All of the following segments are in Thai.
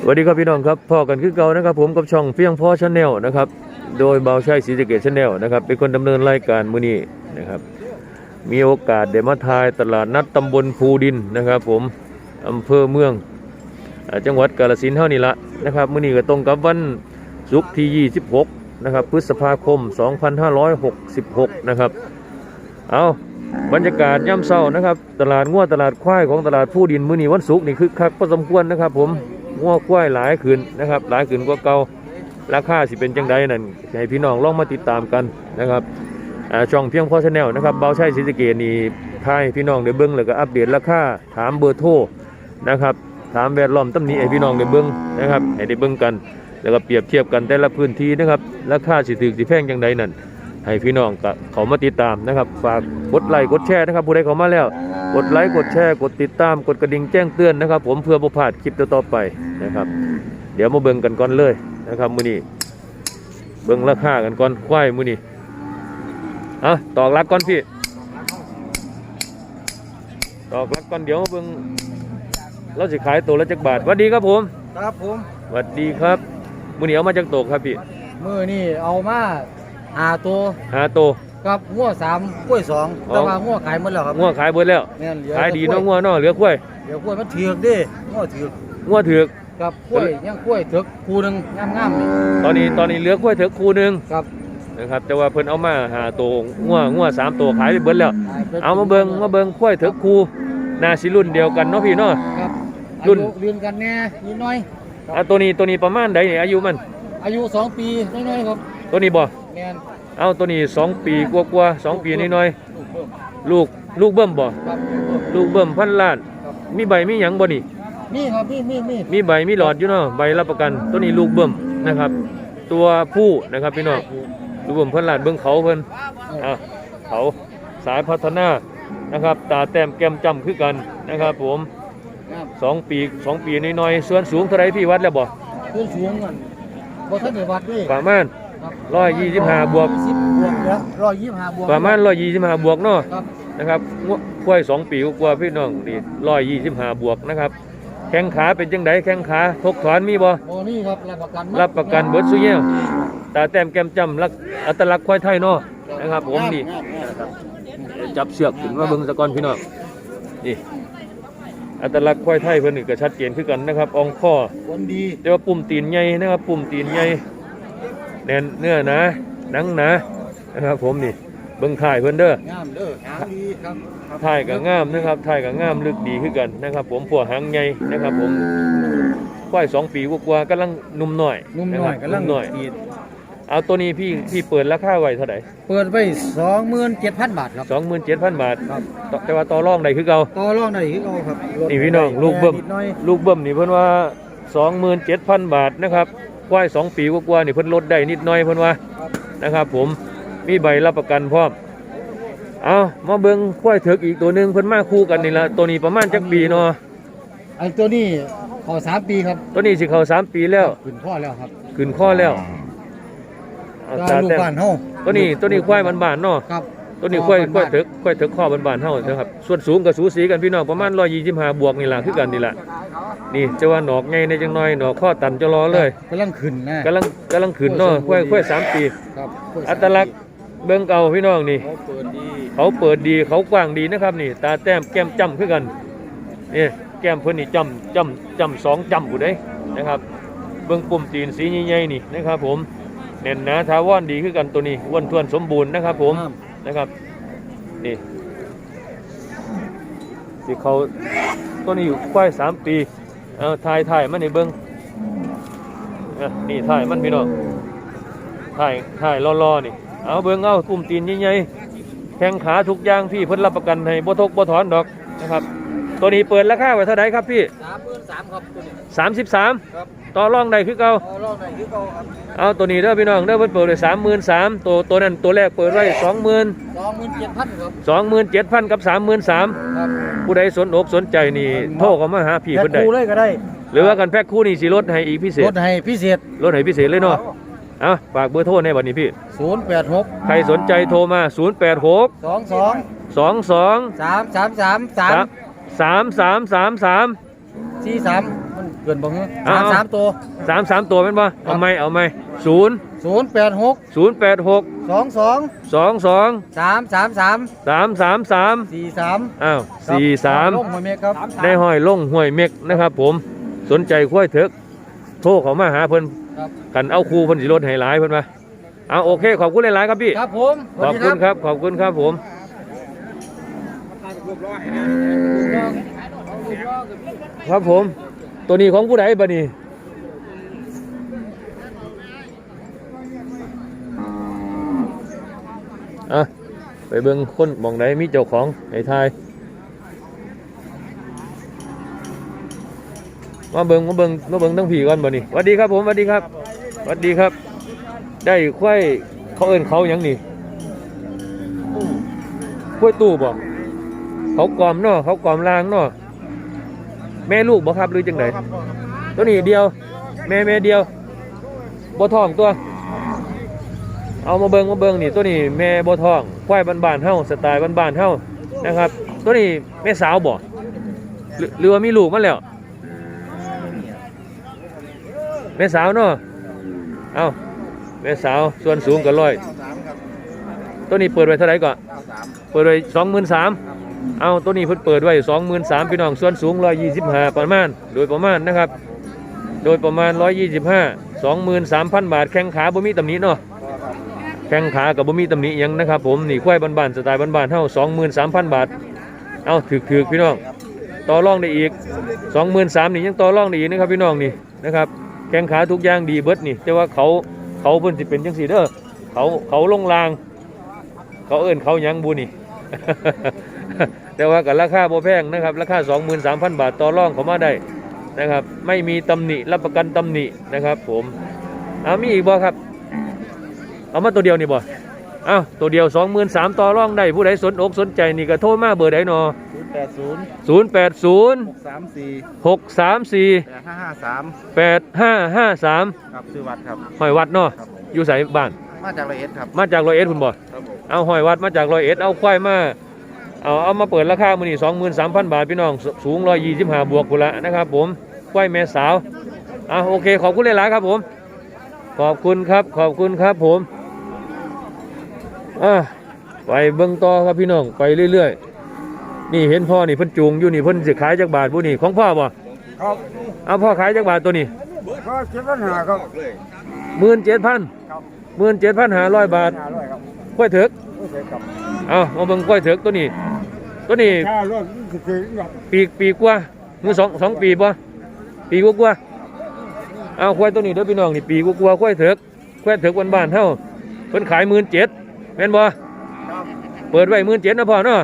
สวัสดีครับพี่น้องครับพ่อกันคือเก่านะครับ ผมกับช่องเฟียงพ่อชาแนลนะครับ โดยเบาชัยศรีสะเกษชาแนลนะครับเป็นคนดำเนินรายการมื้อนี้นะครับ มีโอกาสได้มาทายตลาดนัดตำบลภูดินนะครับ ผมอำเภอเมือง จังหวัดกาฬสินธุ์เท่านี้ละนะครับมื้อนี้ก็ตรงกับวันศุกร์ที่ 26 นะครับ พฤษภาคม 2566 นะครับ เอา บรรยากาศย่ำเศร้านะครับ ตลาดงัวตลาดควายของตลาดผู้ดินมื้อนี้วันศุกร์นี่คึกคักพอสมควรนะครับ ผมงัวควายหลายขึ้นนะครับ หลายขึ้นกว่าเก่าราคาสิเป็นจังใดนั่นให้พี่น้องลองมาติดตามกันนะครับช่องเพียงพอชาแนลนะครับเบาใช้ศรีสเกษนี่ทายพี่น้องได้เบิ่งแล้วก็อัปเดตราคาถามเบอร์โทรนะครับถามแวดล้อมตำหนิให้พี่น้องได้เบิ่งนะครับให้ได้เบิ่งกัน แล้วก็เปรียบเทียบกันแต่ละพื้นที่นะครับราคาสิถูกสิแพงจังใดนั่น ให้พี่น้องก็เขามาติดตามนะครับ ฝากกดไลค์กดแชร์นะครับผู้ใดเขามาแล้ว กดไลค์กดแชร์กดติดตามกดกระดิ่งแจ้งเตือนนะครับ ผมเพื่อประพลาดคลิปต่อๆไปนะครับ เดี๋ยวมาเบิ่งกันก่อนเลยนะครับมื้อนี้เบิ่งราคากันก่อนควายมื้อนี้อะตอกลักก่อนพี่ตอกลักก่อนเดี๋ยวมาเบิ่งเราสิขายตัวละจักบาทสวัสดีครับผมครับผมสวัสดีครับมื้อนี้เอามาจากโตกครับพี่มือนี่เอามา หาตัวหาโตวกับงัวสามกล้วยสองอ๋อแต่ว่างัวขายหมดแล้วครับงัวขายเบิดแล้ว แม่นเหลือขายดีแต่เนาะกงัล้วเนาะเหลือควายเดี๋ยวกล้วยมันเถือกเดิงัวเถือกงัวถือกกับกล้วยยังกล้วยเถือกคูหนึงงามๆนี่ตอนนี้ตอนนี้เหลือกล้วยเถือกคู่หนึงครับนะครับแต่ว่าเพิ่นเอามาหาตัวงัวงัวสามตัวขายไปเบิดแล้วขยไปเอามาเบิงมาเบิงกล้วยเถือกคู่น่าสิรุ่นเดียวกันเนาะพี่เนาะ ครับรุ่นอายุเรียนกันแน่นิดหน้อยอะตัวนี้ตัวนี้ประมาณใดนี่อายุมัน อายุสองปีน้อยๆครับตัวนี้บ่ แม่นเอาตัวนี้สองปีกว่าๆสองปีน้อยลูกเพิ่มๆลูกลูกเบิ่มบ่ครับลูกเบิ่มพันล้านครับมีใบมีหยังบ่นี่ นี่ครับนี่นี่นี่มีใบมีหลอดอยู่เนาะใบรับประกัน ตัวนี้ลูกเบิ่มนะครับ ตัวผู้นะครับพี่น้องลูกเบิ่มพันล้านเบิ่งเขาเพิ่นอะเขาสายพัฒนานะครับ ตาแต้มแก้มจำคือกันนะครับผมครับสองปีสองปีน้อยๆส่วนสูงเท่าไรพี่วัดแล้วบ่เพื่อนสูงกันบ่ทันได้วัดด้วยประมาณค รับร้อยยี่สิบห้าบวกสิบบวกแล้วร้อยยี่สิบห้าบวกประมาณร้อยยี่สิบห้าบวกเนาะครับนะครับงวควายสองปีกว่าพี่น้องนี่ร้อยยี่สิบห้าบวกนะครับ แข้งขาเป็นจังไดแข้งขาทกถอนมีบ่โอ้นี่ครับรับประกันหมดรับประกันเบิดซุเยี่ยวตาแต้มแก้มจำลักอัตลักษณ์ควายไทยเนาะนะครับผมนี่งามงามครับจับเสือกขึ้นมาเบิ่งสะก่อนพี่น้องนี่อัตลักษณ์ควายไทยเพิ่นนี่ก็ชัดเจนคือกันนะครับอองข้อคนดีแต่ว่าปุ่มตีนใหญ่นะครับ ปุ่มตีนใหญ่ แน่นเนื้อหนาหนังหนานะครับผมนี่เบิ่งถ่ายเพิ่นเด้องามเด้อหางดีครับครับถ่ายก็งามนะครับถ่ายก็งามลึกดีคือกันนะครับ ผมพวกหางใหญ่นะครับผมควายสองปีกว่าๆกำลังหนุ่มหน่อยนุ่มหน่อยะครับกำลังนุ่มหน่อยดีดเอาตัวนี้พี่พี่เปิดราคาไว้เท่าไหร่เปิดไว้สองหมื่นเจ็ดพันบาทครับสองหมื่นเจ็ดพันบาทครับต่อแต่ว่าต่อรองได้คือเก่าต่อรองได้คือเอาครับลดนี่พี่น้องลูกเบิ้มนิดหน่อยลูกเบิ้มนี่เพิ่นว่าสองหมื่นเจ็ดพันบาทนะครับ ควายสองปีกว่าๆนี่เพิ่นลดได้นิดหน่อยเพิ่นว่าครับนะครับ ผมมีใบรับประกันพร้อมเอามาเบิ่งควายเถิกอีกตัวหนึงเพิ่นมาคู่กันนี่ละตัวนี้ประมาณจักปีเนาะไอ้ตัวนี้ขอสามปีครับ ตัวนี้สิเข้าสามปีแล้วขึ้นพ่อแล้วครับขึ้นข้อแล้วเอาก็ตาลูกแต้มบ้านเฮาตัวนี้ตัวนี้ควายบ้านๆเนาะครับ ตัวนี้ควายควายบ้นๆเถิกควายเถิกข้อบ้านๆเฮานะครับ ส่วนสูงกับสูสีกันพี่น้องประมาณ125บวกนี่ล่ะคือกันนี่ล่ะนี่จะว่าหนอกใหญ่ในจังน้อยหนอกข้อตันจะรอเลยกำลังขึ้นนะกำลังกำลังขึ้นเนาะควายควายสามปีครับอัตลักษณ์เบิ่งเก่าพี่น้องนี่เขาเปิดดีเขาเปิดดีเขากว้างดีนะครับนี่ ตาแต้มแก้มจ้ำคือกันนี่แก้มเพิ่นนี่จ้ำจ้ำจ้ำสองจ้ำผู้ใดนะครับ เบิ่งปุ่มตีนสีใหญ่ๆนี่นะครับ ผมแน่นหนาทาวอนดีคือกันตัวนี้อ้วนท้วนสมบูรณ์นะครับ ผมงาม นะครับนี่สิเขาตัวนี้อยู่ควายสามปีเอาถ่ายถ่ายมันในเบิ้งอะนี่ถ่ายมันพี่น้องถ่ายถ่ายรอๆนี่เอาเบิ้งเอาปุ่มตีนใหญ่ๆแข้งขาทุกอย่างพี่เพิ่นรับประกันให้บ่ทกบ่ถอนดอกนะครับ ตัวนี้เปิดราคาไว้เท่าไหร่ครับพี่สามหมื่นสามครับตัวนี้33ครับ ต่อรองได้คือเก่าต่อรองได้คือเขาครับเอาตัวนี้เด้อพี่น้องเด้อเพิ่นเปิดไว้33,000ตัวตัวนั้นตัวแรกเปิดไว้20,000สองหมื่นเจ็ดพันครับสองหมื่นเจ็ดพันกับสามหมื่นสามครับผู้ใดสนอกสนใจนี่โทรเข้ามาหาพี่แพ็คเพิ่นได้คู่เลยก็ได้ หรือว่ากันแพ็คคู่นี่สิลดให้อีกพิเศลษดให้พิเศษลดให้พิเศษเลยเนาะเอาฝากเบอร์โทรในวันนี้พี่ศูนย์แปดหกใครสนใจโทรมา 0 8 6สองสอง2 2สามสามสามสาม3 3 3 3 3สี่สามมัน เกินบ่ฮะเอาสามสามตัวสามสามตัวเป็นปะเอาไหมเอาไหมศูนย์ศูนย์แปดหกศูนย์แปดหกสองสองสองสองสามสามสามสามสามสามสี่สามอ้าวสี่สามลงมาเมฆครับได้ห้อยลงห้วยเม็กนะครับผมสนใจคุ้ยเถกโทรเขามาหาเพิ่นครับกันเอาครูเพิ่นสิลดให้หลายเพิ่นมาเอาโอเค ขอบคุณหลายๆครับพี่ครับผมขอบคุณครับขอบคุณครับผมครับผม ตัวนี้ของผู้ใดบ่นี่อะไปเบิ่งคนมองไหนมีเจ้าของให้ทายมาเบิ่งมาเบิ่งมาเบิ่งทั้งผีก่อนบ่นี่สวัสดีครับผมสวัสดีครับสวัสดีครับ ได้ควายเขาเอิ้นเขาหยังนี่ควายตู้บ่เขากลอมเนาะเขากลอมลางเนาะ แม่ลูกบ่ครับหรือจังไดตัวนี้เดียว แม่แม่เดียวบ่ท้องตัว เอามาเบิ่งมาเบิ่งนี่ตัวนี้แม่บ่ท้องควายบ้านๆเฮาสไตล์บ้านๆเฮานะครับ ตัวนี้แม่สาวบ่หรือหรือว่ามีลูกมาแล้วแม่สาวเนาะเอาแม่สาวส่วนสูงกับร้อย ตัวนี้เปิดไว้เท่าไหร่ก่อนเปิดไว้สองหมื่นสาม เอาตัวนี้เพิ่นเปิดไว้สองหมื่นสามพี่น้องส่วนสูงร้อยยี่สิบห้าประมาณ โดยประมาณนะครับ โดยประมาณร้อยยี่สิบห้าสองหมื่นสามพันบาทแข้งขาบ่มีตำหนิเนาะแข้งขากับบ่มีตำหนิยังนะครับผมนี่ควายบ้านๆสไตล์บ้านๆเท่าสองหมื่นสามพันบาท เอาถือๆพี่น้องต่อรองได้อีกสองหมื่นสามนี่ยังต่อรองได้อีกนะครับพี่น้องนี่นะครับแข้งขาทุกอย่างดีเบิดนี่แต่ว่าเขาเขาเพิ่นสิเป็นจังซี่เด้อเขาเขาลงราง เขาเอิ้นเขายังบุนี่ แต่ว่ากับราคาบ่แพงนะครับราคา 23,000 บาทต่อรองเขามาได้นะครับ ไม่มีตำหนิรับประกันตำหนินะครับ ผมเอามีอีกบ่ครับ เอามาตัวเดียวนี่บ่อ้าวตัวเดียว 23,000ต่อรองได้ผู้ใดสนอกสนใจนี่ก็โทรมาเบอร์ใดนอศูนย์แปดศูนย์080หกสามสี่634แปดห้าห้าสาม8553ครับชื่อวัดครับหอยวัดเนาะครับผมอยู่ไสบ้าน มาจากละเอ็ดครับ มาจากร้อยเอ็ดคุณบ่ครับผมเอาหอยวัดมาจากร้อยเอ็ดเอาควายมาเอาเอามาเปิดราคามื้อนี้23,000บาทพี่น้องสสูง125บวกพุ่นละนะครับ ผมควายแม่สาวอะโอเค ขอบคุณหลายๆครับผม ขอบคุณครับขอบคุณครับผมอะไปเบิ่งต่อครับพี่น้องไปเรื่อยๆ นี่เห็นพ่อนี่เพิ่นจูงอยู่นี่เพิ่นสิขายจักบาทบุนี่ของพ่อบ่ครับเอาพ่อขายจักบาทตัวนี้ก็เจ็ดปัญหาครับหมื่นเจ็ดพัน หมื่นเจ็ดพันห้าร้อยบาทห้าร้อยครับกล้วยเถิกไม่ใช่ครับเอามาเบิ่งกล้วยเถิกตัวนี้ ตัวนี้ห้าร้อยสิบสี่ครับปีปีกว่ามือสองสองปีป่ะปีกว่าๆเอาควายตัวนี้เด้อพี่น้องนี่ปีกว่าๆควายเถิกควายเถิกวันบ้านๆเฮาเพิ่นขายหมื่นเจ็ดแม่นบ่ครับเปิดไว้หมื่นเจ็ดนะพ่อเนาะ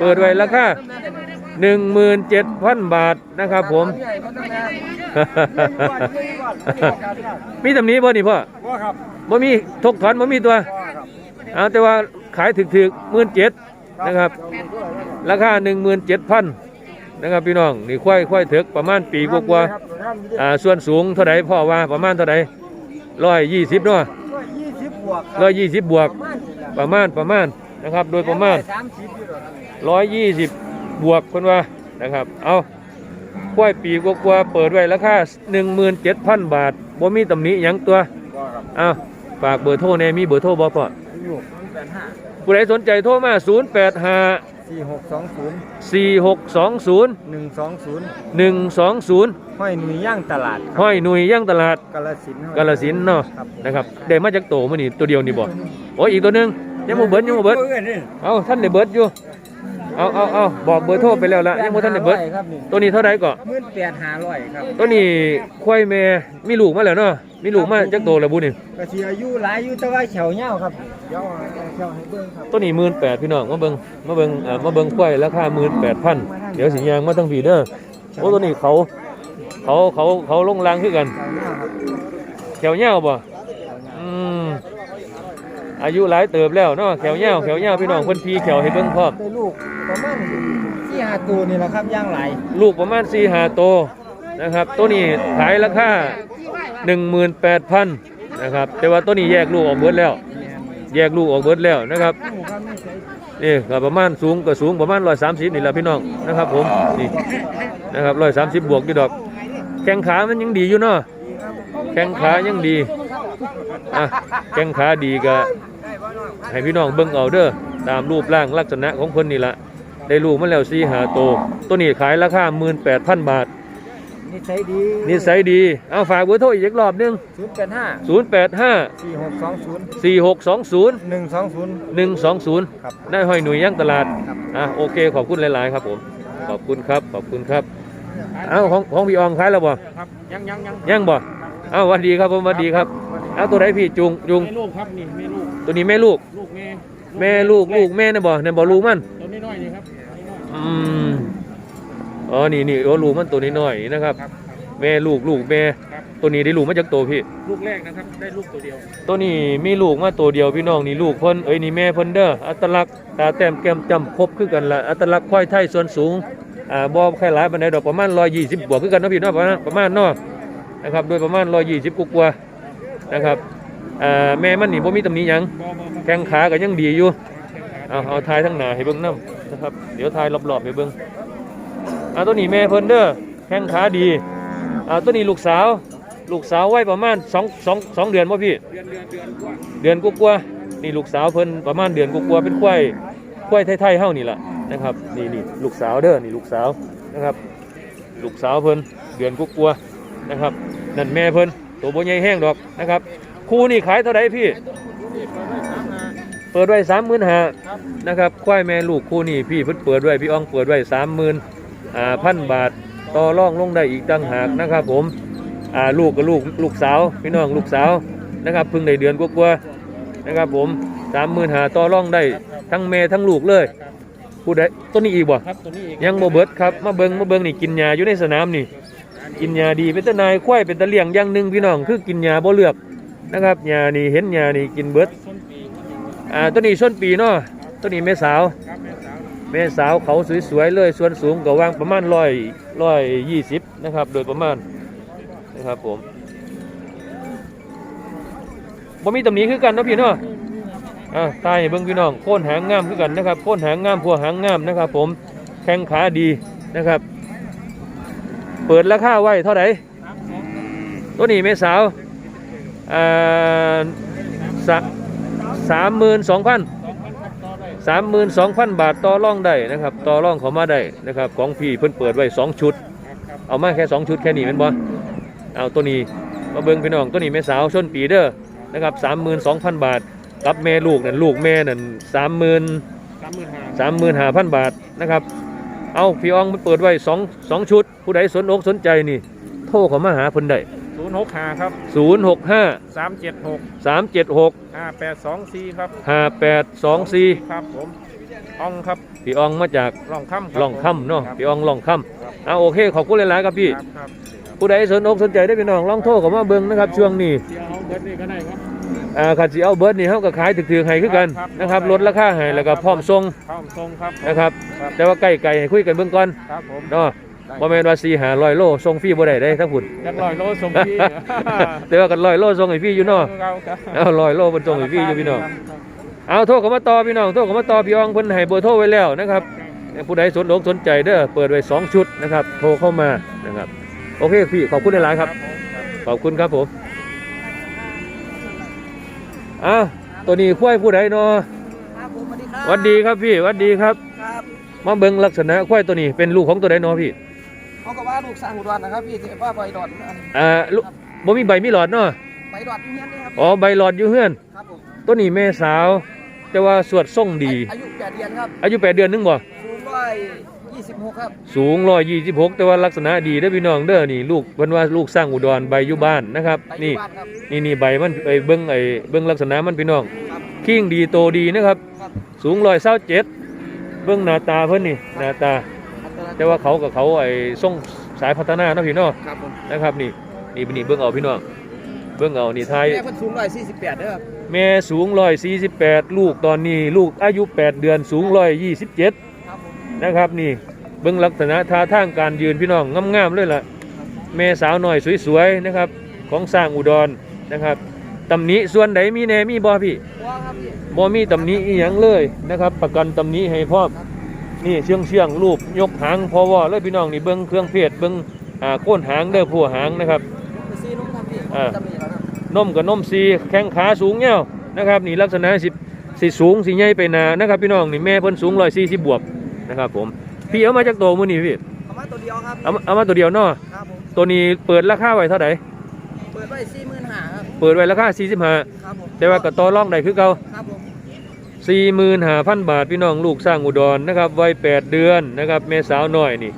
เปิดไว้ราคา หนึ่งหมื่นเจ็ดพันบาทนะครับผม มีตำหนี้บ่นี่พ่อว่าครับบ่มีทกถอนบ่มีตัวว่าครับเอาแต่ว่าขายถึกๆหมื่นเจ็ดนะครับ ราคาหนึ่งหมื่นเจ็ดพันนะครับพี่น้องนี่ควายควายเถิกประมาณปีกว่าๆอ่าส่วนสูงเท่าไหร่พ่อว่าประมาณเท่าไหร่ร้อยยี่สิบเนาะร้อยยี่สิบบวกร้อยยี่สิบบวกประมาณประมาณนะครับ โดยประมาณสามสิบอยู่หรอครับร้อยยี่สิบ บวกคนว่านะครับ เอาควายปีกว่าๆเปิดไว้ราคาหนึ่งหมื่นเจ็ดพันบาทบ่มีตำหนิหยังตัวว่าครับเอาฝากเบอร์โทรแน่มีเบอร์โทรบ่พ่ออยู่แปดห้าผู้ใดสนใจโทรมา 0 8 5สี่หกสองศูนย์4 6 2 0หนึ่งสองศูนย์1 2 0ห้อยหนุ่ยย่างตลาดครับห้อยหนุ่ยย่างตลาดกาลสินธุ์กาลสินธุ์เนาะครับนะครับได้มาจากโตมื้อนี้ตัวเดียวนี่บ่โอ้ยอีกตัวหนึงยังบ่เบิดยังบ่เบิดเอาท่านได้เบิดอยู่ เอาเอาเอาบอกเบอร์โทรไปแล้วละยังบ่ท่านได้เบิดครับนี่ตัวนี้เท่าไหร่ก็หมื่นแปดห้าร้อยครับตัวนี้ควายแม่มีลูกมาแล้วเนาะมีลูกมาจากโตแล้วบุนี่กะสิอายุหลายอยู่แต่ว่าเขียวเหย้าครับเดี๋ยวเอาเขียวให้เบิ่งครับตัวนี้18,000พี่น้องมาเบิ่งมาเบิ่งอ่ามาเบิ่งควายราคา18,000เดี๋ยวสิยางมาทั้งพี่เด้อโอ้ตัวนี้เขาเขาเขาเขาลงรางคือกันเขียวเหย้าครับแขวเหย้าบ่อืม อายุหลายเติบแล้วเนาะแขวเหย้าแขวเหย้าพี่น้องเพิ่นพีแขวให้เบิ่งพร้อมได้ลูกประมาณสี่ห้าตัวนี่แหละครับย่างหลายลูกประมาณ4 5โตวนะครับ ตัวนี้ขายราคา18,000นะครับ แต่ว่าตัวนี้แยกลูกออกเบิดแล้ว แยกลูกออกเบิดแล้วนะครับลูกครับไม่ใช่นี่ก็ประมาณสูงก็สูงประมาณ130นี่แหละพี่น้องนะครับผมนี่นะครับ130บวกอยู่ดอกแขข้งขามันยังดีอยู่เนาะดีครับแข้งขายังดีอะแข้งขาดีก็ ให้พี่น้องเบิ่งเอาเด้อตามรูปร่างลักษณะของเพิ่นนี่ละได้ลูกมาแล้ว4 5โตวตัวนี้ขายราคา18,000บาท นิสัยดีนิสัยดีเอาฝากเบอร์โทรอีกรอบหนึงศูนย์แปดห้า085สี่หกสองศูนย์4620หนึ่งสองศูนย์120ครับได้ห้อยหนุ่ยย่างตลาดครับอะโอเคขอบคุณหลาย ๆ ครับผม ขอบคุณครับขอบคุณครับเอ้าของของพี่อองขายแล้วบ่ครับยังยังยังย่างบ่เอ้าหวันดีครับผมหวันดีครับเอ้าตัวไหนพี่จุงจุงแม่ลูกครับนี่แม่ลูก ตัวนี้แม่ลูก ลูกแม่แม่ลูกลูกแม่นะบ่เนี่ยบ่ลูกมันตัวนี้น้อยนี่ครับอืมอ๋อนี่นี่โอ้ลูกมันตัวนี้น้อยๆนะครับครับ แม่ลูกลูกแม่ ครับ ตัวนี้ได้ลูกมาจากตัวพี่ ลูกแรกนะครับ ได้ลูกตัวเดียว ตัวนี้มีลูกมาตัวเดียวพี่น้องนี่ลูกเพิ่นเอ้ยนี่แม่เพิ่นเด้ออัตลักษณ์ตาแต้มแก้มจำครบคือกันละอัตลักษณ์ควายไทยส่วนสูงอ่าบ่ค่อยหลายปานใดดอกประมาณ120บวกคือกันเนาะพี่เนาะประมาณประมาณเนาะนะครับโดยประมาณ120กว่าๆนะครับ อ่าแม่มันนี่บ่มีตำหนิหยังบอบอครับแข้งขาก็ยังดีอยู่เอาเอาทายทั้งหน้าให้เบิ่งนํนะครับ เดี๋ยวทายรอบๆให้เบิ่งอ่าตัวนี้แม่เพิ่นเด้อแข้งขาดีอ่าตัวนี้ลูกสาว ลูกสาวไว้ประมาณ2 2 2เดือนบ่พี่ เดือนเดือนเดือนกว่าเดือนกว่าๆนี่ลูกสาวเพิ่นประมาณเดือนกว่าๆเป็นควายควายไทยๆเฮานี่แหละนะครับนี่นี่ลูกสาวเด้อนี่ลูกสาวนะครับ ลูกสาวเพิ่นเดือนกว่าๆนะครับนั่นแม่เพิ่นตัวบ่ใหญ่แห้งดอกนะครับ คู่นี่ขายเท่าไหร่พี่นี่เปิดได้สามนาเปิดไว้สามหมื่นห้าครับนะครับควายแม่ลูกคู่นี่พี่เพิ่นเปิดไว้พี่อ้องเปิดไว้สามหมื่นอ่าพันบาทต่อรองลงได้อีกต่างหากนะครับ ผมอ่าลูกกับลูกลูกสาวพี่น้องลูกสาวนะครับเพิ่งได้เดือนกว่าๆนะครับผมสามหมื่นหาต่อรองได้ทั้งแม่ทั้งลูกเลยผู้ใดต้นนี้อีกบ่ครับตัวนี้อีกยังบ่เบิดครับมาเบิงมาเบิงนี่กินยาอยู่ในสนามนี่ กินยาดีเป็นตะนายควายเป็นตะเลี่ยงอย่างหนึ่งพี่น้องคือกินยาบ่เลือก นะครับยานี่เห็นยานี่กินเบิดอ่าตัวนี้ส้นปีเนาะตัวนี้แม่สาวครับแม่สาวแม่สาวเขาสวยๆเลยส่วนสูงก็วางประมาณร้อยร้อยยี่สิบนะครับ โดยประมาณนะครับผมบ่มีตำหนิคือกันนะพี่เนาะอ่าตายเบิ่งพี่น้องโค่นหางงามคือกันนะครับโค่นหางงามพัวหางงามนะครับ ผมแข้งขาดีนะครับ เปิดราคาไว้เท่าไหร่ตัวนี้แม่สาว สามหมื่นสองพันสามหมื่นสองพันบาทต่อร่องได้นะครับต่อร่องเขามาได้นะครับของพี่เพิ่นเปิดไว้สองชุด เอามาแค่สองชุดแค่นี้แมันบ่เอาตัวนี้มาเบิ่งพี่น้องตัวนี้แม่สาวส้นปีเด้อนะครับสามหมื่นสองพันบาทกับแม่ลูกนั่นลูกแม่นั่นสามหมื่นสามหมื่นห้าสามหมื่นห้าพันบาทนะครับเอาพี่อองมันเปิดไว้สองสองชุด ผู้ใดสนอกสนใจนี่ โทรเขามาหาเพิ่นได้ นย์หกห้าครับศูนย์หกห้าสามเจ็ดหกสามเจ็ดหกห้าแปดสองสี่ครับห้าแปดสองสี่ครับผมอ่องครับพี่อองมาจากล่องค่ำครับล่องค่ำเนาะครับพี่อองล่องค่ครับำเอาโอเคขอบคุณหลายๆครับพี่ครับครับผู้ใดสนอกสนใจได้พี่น้องลองโทรเข้ามาเบิ่งนะครับช่วงนี้เดี๋ยวเอาเบิร์ดนี่ก็ได้ครับอ่าขัดสิเอาเบิร์ดนี่เฮาก็ขายถึกๆให้คือกันครับนะครับลดราคาให้แล้วก็พร้อมส่งพร้อมทรงครับนะครับครับแต่ว่าใกล้ๆให้คุยกันเบื้องก่อนครับผมเนาะ บ่แม่นว่า4 500โลส่งฟรีบ่ได้เด้ทั้งพุ่นจักร้อยโลส่งพี่แต่ว่ากัน100โลส่งให้ฟรีอยู่เนาะครับครับเอา100โลเพิ่นส่งให้ฟรีอยู่พี่น้องเอาโทรเข้ามาต่อพี่น้องโทรเข้ามาต่อพี่อองเพิ่นให้เบอร์โทรไว้แล้วนะครับผู้ใดสนอกสนใจเด้อเปิดไว้สองชุดนะครับโทรเข้ามานะครับโอเคพี่ขอบคุณหลายๆครับขอบคุณครับผมอ้าวตัวนี้ควายผู้ใดเนาะครับผมสวัสดีครับหวัดดีครับพี่หวัดดีครับครับมาเบิ่งลักษณะควายตัวนี้เป็นลูกของตัวใดเนาะพี่ เขาก็ว่าลูกสร้างอุดรนะครับพี่ที่ว่าใบดอดอันอ่าลูกบ่มีใบมีหลอดเนาะใบดอดอยู่เงี้ยนี่ครับอ๋อใบหลอดอยู่เฮือนครับผมตัวนี้แม่สาว แต่ว่าสวดทรงดี อายุแปดเดือนครับอายุ8เดือนนึงบ่สูงร้อยยี่สิบหกครับสูง126แต่ว่าลักษณะดีเด้อพี่น้องเด้อนี่ลูกเพิ่นว่าลูกสร้างอุดรใบอยู่บ้านนะครับไปอนี่ยู่บ้านครับนี่นี่ใบมันไอ้เบิ่งไอ้เบิ่งลักษณะมันพี่น้องครับคิงดีโตดีนะครับ ครับสูงร้อยเศร้าเจ็ดเบื้องหน้าตาเพิ่นนี่หน้าตาอัตลักษณ์ แต่ว่าเขากับเขาไอ้ส่งสายพัฒนาเนาะพี่น้องครับผมนะครับนี่นี่นี่เบื้องเอาพี่น้องเบื้องเอานี่ไทยแม่เพิ่นสูงร้อยสี่สิบแปดเด้อครับแม่สูงร้อยสี่สิบแปดลูกตอนนี้ลูกอายุแปดเดือนสูงร้อยยี่สิบเจ็ดครับผมนะครับนี่เบื้องลักษณะท่าทางการยืนพี่น้องงามๆเลยล่ะแม่สาวหน่อยสวยๆนะครับของสร้างอุดรนะครับตำหนิส่วนใดมีแหน่มีบ่พี่ว้าครับพี่บ่มีตำหนิอีหยังเลยนะครับ ประกันตำหนิให้พร้อม นี่เชื่องเชื่องรูปยกหางพอว่าเลยพี่น้องนี่เบิ้งเครื่องเพศเบิ้งอ่าโค่นหางเด้อผัวหางนะครับซีนุ่มครับพี่อ่าตำหนิแล้วครับนมกับนมซีแข้งขาสูงเงี้ยวนะครับนี่ลักษณะสิสิสูงสิใหญ่ไปหนานะครับพี่น้องนี่แม่เพิ่นสูงร้อยสี่สิบบวกนะครับผมพี่เอามาจากตัวมือนี่พี่เอามาตัวเดียวครับเอามาเอามาตัวเดียวเนาะครับผมตัวนี้เปิดราคาไว้เท่าไหร่เปิดไว้สี่หมื่นห้าครับเปิดไว้ราคาสี่สิบห้าครับผมแต่ว่าก็ต่อรองได้คือเก่าครับผม สี่หมื่นห้าพันบาทพี่น้องลูกสร้างอุดรนะครับวัยแปดเดือนนะครับแม่สาวน้อยนี่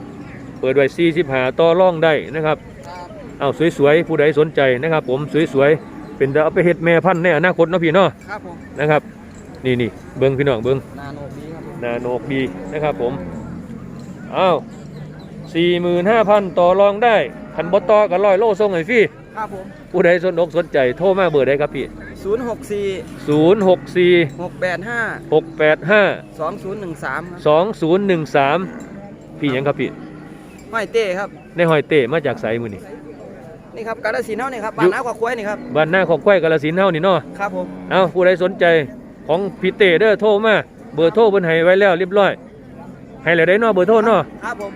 เปิดไว้สี่สิบห้าต่อรองได้นะครับครับเอาสวยๆผู้ใดสนใจนะครับ ผมสวยๆเป็นจะเอาไปเฮ็ดแม่พันธุ์ในอนาคตเนาะพี่เนาะครับผมนะครับนี่นี่เบิ้งพี่น้องเบิ้งนาโนดีครับผมนาโนกดีนะครับผมอ้าวสี่หมื่นห้าพันต่อรองได้ขันบอต่อกับร้อยโลส่งให้ฟรีครับผมผู้ใดสนอกสนใจโทรมาเบอร์ใดครับพี่ ศูนย์หกสี่ศูนย์หกสี่หกแปดห้าหกแปดห้าสองศูนย์หนึ่งสามครับสองศูนย์หนึ่งสามพี่หยังครับพี่ห้อยเต้ครับ ในหอยเต้มาจากไสมือนี่นี่ครับกาฬสินธุ์เฮานี่ครับบ้านน้าขวาควายนี่ครับ บ้านหน้าของควายกาลสินธุ์เฮานี่เนาะครับผมเอาผู้ใดสนใจของพี่เต้เด้อโทรมาเบอร์โทรเพิ่นให้ไว้แล้วเรียบร้อย ให้แล้วได้เนาะเบอร์โทรเนาะ ครับผม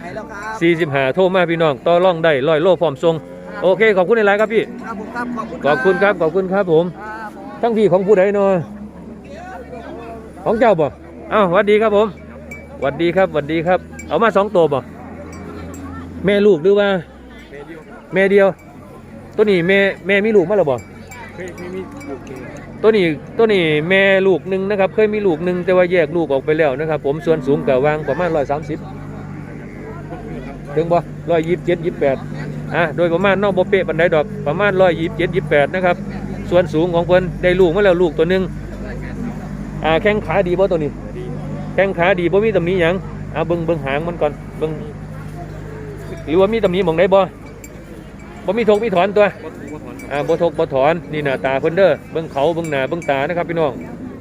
ให้แล้วครับ สี่สิบห้าโทรมาพี่น้องต่อรองได้ร้อยโลพร้อมส่ง โอเคขอบคุณในไลน์ครับพี่ ครับผมครับขอบคุณขอบคุณครับขอบคุณครับผม ครับผมทั้งพี่ของผู้ใดเนาะของเจ้าบ่อ้าวหวัดดีครับผมหวัดดีครับหวัดดีครับ เอามาสองตัวบ่แม่ลูกหรือว่า แม่เดียว ตัวนี้แม่แม่มีลูกมาแล้วบ่ตัวนี้ตัวนี้แม่ลูกหนึ่งนะครับ เคยมีลูกหนึ่งแต่ว่าแยกลูกออกไปแล้วนะครับผมส่วนสูงกับวางประมาณร้อยสามสิบถึงบ่ร้อยยี่สิบเจ็ดยี่สิบแปด อะโดยประมาณนอกโบเปะบันไดดอกประมาณร้อยยี่สิบเจ็ดยี่สิบแปดนะครับ ส่วนสูงของเพิ่นได้ลูกมาแล้วลูกตัวหนึ่งอ่าแข้งขาดีบ่ตัวนี้ แข้งขาดีบ่มีตำหนิหยังอ่าเบิ่งเบิ่งหางมันก่อนเบิ่งหรือว่ามีตำหนิหมองใดบ่บ่มีทกมีถอนตัวอ่าบ่ทกบ่ถอนนี่หน้าตาเพิ่นเด้อเบิ่งเขาเบิ่งหน้าเบิ่งตานะครับพี่น้อง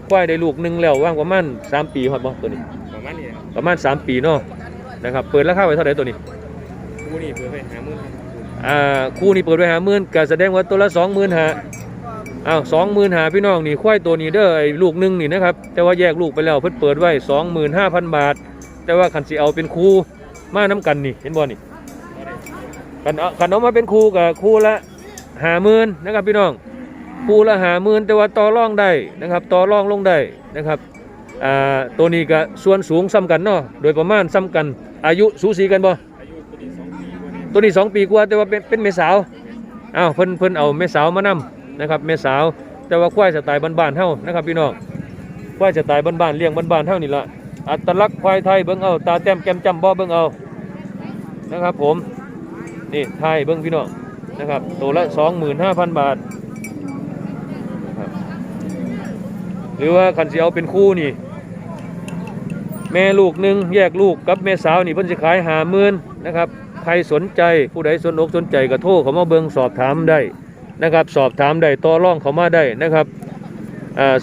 ควายได้ลูกหนึงแล้วว่างประมาณ3ปีฮอดบ่ตัวนี้ ประมาณนี้ครับประมาณ3ปีเนาะนะครับเปิดราคาไว้เท่าไหร่ตัวนี้คู่นี้เพื่อไปหามื่นครับ อ่าคู่นี้เปิดไว้50,000ก็แสดงว่าตัวละ25,000อ้าว25,000พี่น้องนี่ควายตัวนี้เด้อไอ้ลูกหนึ่งนี่นะครับแต่ว่าแยกลูกไปแล้วเพิ่นเปิดไว้25,000บาท แต่ว่าคันสิเอาเป็นคู่มาน้กันนี่เห็นบ่นี่คันเอาคันเอามาเป็นคู่กับคู่ละ50,000นนะครับพี่น้องคู่ละ50,000แต่ว่าต่อรองได้นะครับต่อรองลงได้นะครับอ่าตัวนี้ก็ส่วนสูงซ้ำกันเนาะโดยประมาณซ้ำกันอายุสูสีกันบ่ ตัวนี้สองปีกว่าแต่ว่าเป็นเป็นเมสาวอ้าวเพิ่นเพิ่นเอาเมสาวมานํนะครับเมสาวแต่ว่าควายสไตล์บ้านๆเฮานะครับพี่น้องควายสไตล์บ้านๆเลี้ยงบ้านๆเฮานี่ละอัตลักษณ์ควายไทยเบิ่งเอาตาแต้มแก้มจำบ่เบิ่งเอานะครับผมนี่ไทยเบิ่งพี่น้องนะครับตัวละ 25,000 บาทนะครับหรือว่าคันสิเอาเป็นคู่นี่ แม่ลูกหนึ่งแยกลูกกับแม่สาวนี่เพิ่นสิขายหาหมื่นนะครับ ใครสนใจผู้ใดสนอกสนใจก็โทรเขามาเบิงสอบถามได้นะครับ สอบถามได้ต่อร่องเขามาได้นะครับ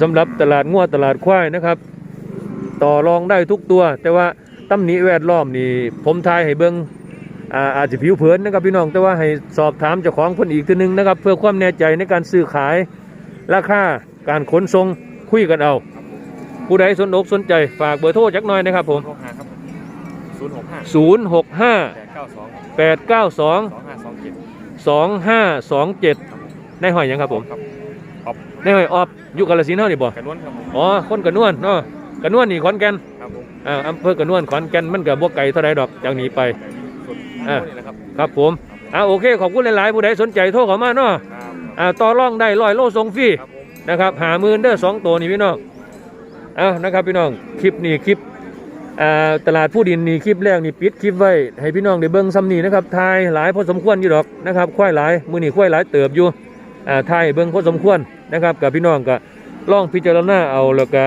สำหรับตลาดงวดตลาดควายนะครับ ต่อรองได้ทุกตัว แต่ว่าตำหนิแวดล้อมนี่ผมทายให้เบิงอาอาจจะผิวเผินนะครับพี่น้องแต่ว่าให้สอบถามเจ้าของเพิ่นอีกทีนึงนะครับ เพื่อความแน่ใจในการซื้อขายราคาการขนส่งคุยกันเอา ผู้ใดสนอกสนใจฝากเบอร์โทรจักหน่อยนะครับผม065 065 892 แปดเก้าสองสองห้าสองเจ็ดสองห้าสองเจ็ดในหอยยังครับผมในหอยออบอยู่กาลสินธุ์เท่านี่บ่กระนวลครับผมอ๋อคนกระนวลเนาะกระนวลนี่ขอนแก่นครับผมอ่าอำเภอกระนวลขอนแก่นมันกับบวกไก่เท่าไรดอกจากนี้ไปอ่างหนี่นครับผมอ่าโอเคขอบคุณหลายๆผู้ใดสนใจโทรเข้ามาเนาะอ่าต่อร่องได้ลอยโลทรงฟรีนะครับหามืนเด้อสองตัวนี่พี่น้อง เอานะครับพี่น้อง คลิปนี้คลิป ตลาดผู้ดินนี่คลิปแรกนี่ปิดคลิปไว้ให้พี่น้องได้เบิ่งซ้ำนี่นะครับทายหลายพอสมควรอยู่ดอกนะครับควายหลายมือนี่ควายหลายเติบอยู่ทายเบิ่งพอสมควรนะครับกับพี่น้องก็ลองพิจารณาเอาแล้วก็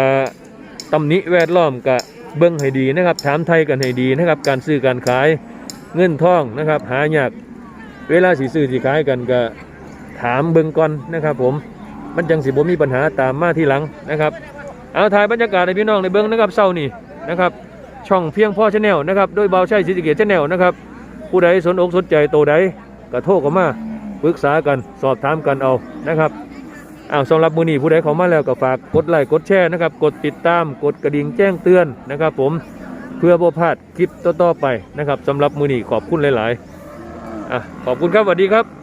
ตำหนิแวดล้อมก็เบิ่งให้ดีนะครับถามไทยกันให้ดีนะครับการซื้อการขายเงินทองนะครับ หายากเวลาสิซื้อสิขายกันก็ถามเบิ่งก่อนนะครับ ผมมันจังสิบ่มีปัญหาตามมาที่หลังนะครับ เอาถ่ายบรรยากาศให้พี่น้องในเบิ้งนะครับเศร้านี่นะครับ ช่องเพียงพ่อชาแนลนะครับโดยเบาใช้สิจิเกตชาแนลนะครับผู้ใดสนอกสนใจโตใดก็โทรเข้ามาปรึกษากันสอบถามกันเอานะครับอ้าวสำหรับมือนี้ผู้ใดเข้ามาแล้วก็ฝากกดไลค์กดแชร์นะครับ กดติดตามกดกระดิ่งแจ้งเตือนนะครับ ผมเพื่อบ่พลาดคลิปต่อๆไปนะครับสำหรับมือนี้ขอบคุณหลายๆอะขอบคุณครับสวัสดีครับ